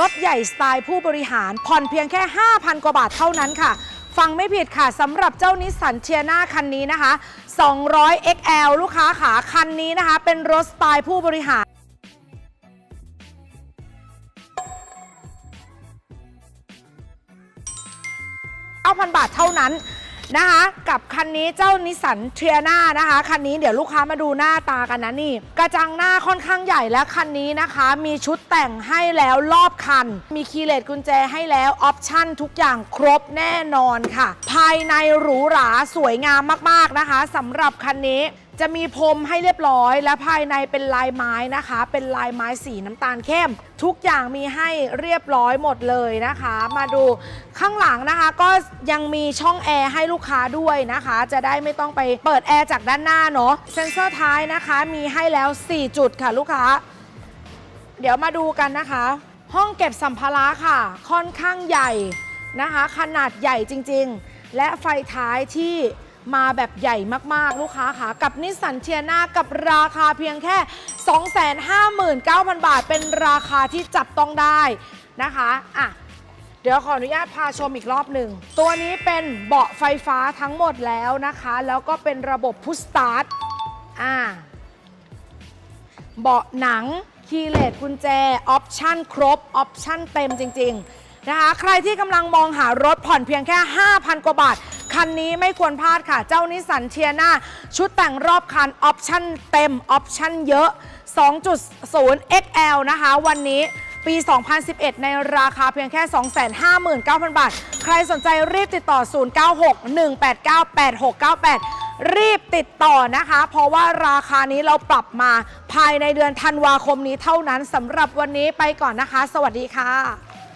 รถใหญ่สไตล์ผู้บริหาร ผ่อนเพียงแค่ 5,000 กว่าบาทเท่านั้นค่ะ ฟังไม่ผิดค่ะสำหรับเจ้านิสสันเทียนาคันนี้นะคะ 200 XL ลูกค้าขาคันนี้นะคะ เป็นรถสไตล์ผู้บริหาร9,000 บาทเท่านั้น นะคะ กับคันนี้เจ้านิสสันเทียนานะคะ คันนี้เดี๋ยวลูกค้ามาดูหน้าตากันนะนี่ กระจังหน้าค่อนข้างใหญ่และคันนี้นะคะ มีชุดแต่งให้แล้วรอบคัน มีคีย์เลสกุญแจให้แล้วออปชั่นทุกอย่างครบแน่นอนค่ะ ภายในหรูหราสวยงามมากๆนะคะสำหรับคันนี้ จะมีพรมให้เรียบร้อย และภายในเป็นลายไม้นะคะ เป็นลายไม้สีน้ำตาลเข้ม ทุกอย่างมีให้เรียบร้อยหมดเลยนะคะ มาดูข้างหลังนะคะก็ยังมีช่องแอร์ให้ลูกค้าด้วยนะคะ จะได้ไม่ต้องไปเปิดแอร์จากด้านหน้าเนาะเซ็นเซอร์ท้ายนะคะมีให้แล้ว 4 จุดค่ะลูกค้า เดี๋ยวมาดูกันนะคะ ห้องเก็บสัมภาระค่ะ ค่อนข้างใหญ่นะคะ ขนาดใหญ่จริง ๆ และไฟท้ายที่ มาแบบใหญ่มากๆ ลูกค้าค่ะ กับนิสสันเทียนากับราคาเพียงแค่ 259,000 บาท เป็นราคาที่จับต้องได้นะคะอะเดี๋ยวขออนุญาตพาชมอีกรอบหนึ่ง ตัวนี้เป็นเบาะไฟฟ้าทั้งหมดแล้วนะคะ แล้วก็เป็นระบบพุชสตาร์ทอ่าเบาะหนังคีย์เลสกุญแจ ออปชั่นครบ ออปชั่นเต็มจริง ๆ นะคะ ใครที่กำลังมองหารถผ่อนเพียงแค่ 5,000 กว่าบาท คันนี้ไม่ควรพลาดค่ะ เจ้านิสสันเทียนาชุดแต่งรอบคันออปชั่นเต็มออปชั่นเยอะ 2.0 XL นะคะ วันนี้ปี 2011 ในราคาเพียงแค่ 259,000 บาท ใครสนใจรีบติดต่อ 096-189-8698 รีบติดต่อนะคะ เพราะว่าราคานี้เราปรับมาภายในเดือนธันวาคมนี้เท่านั้นสำหรับวันนี้ไปก่อนนะคะ สวัสดีค่ะ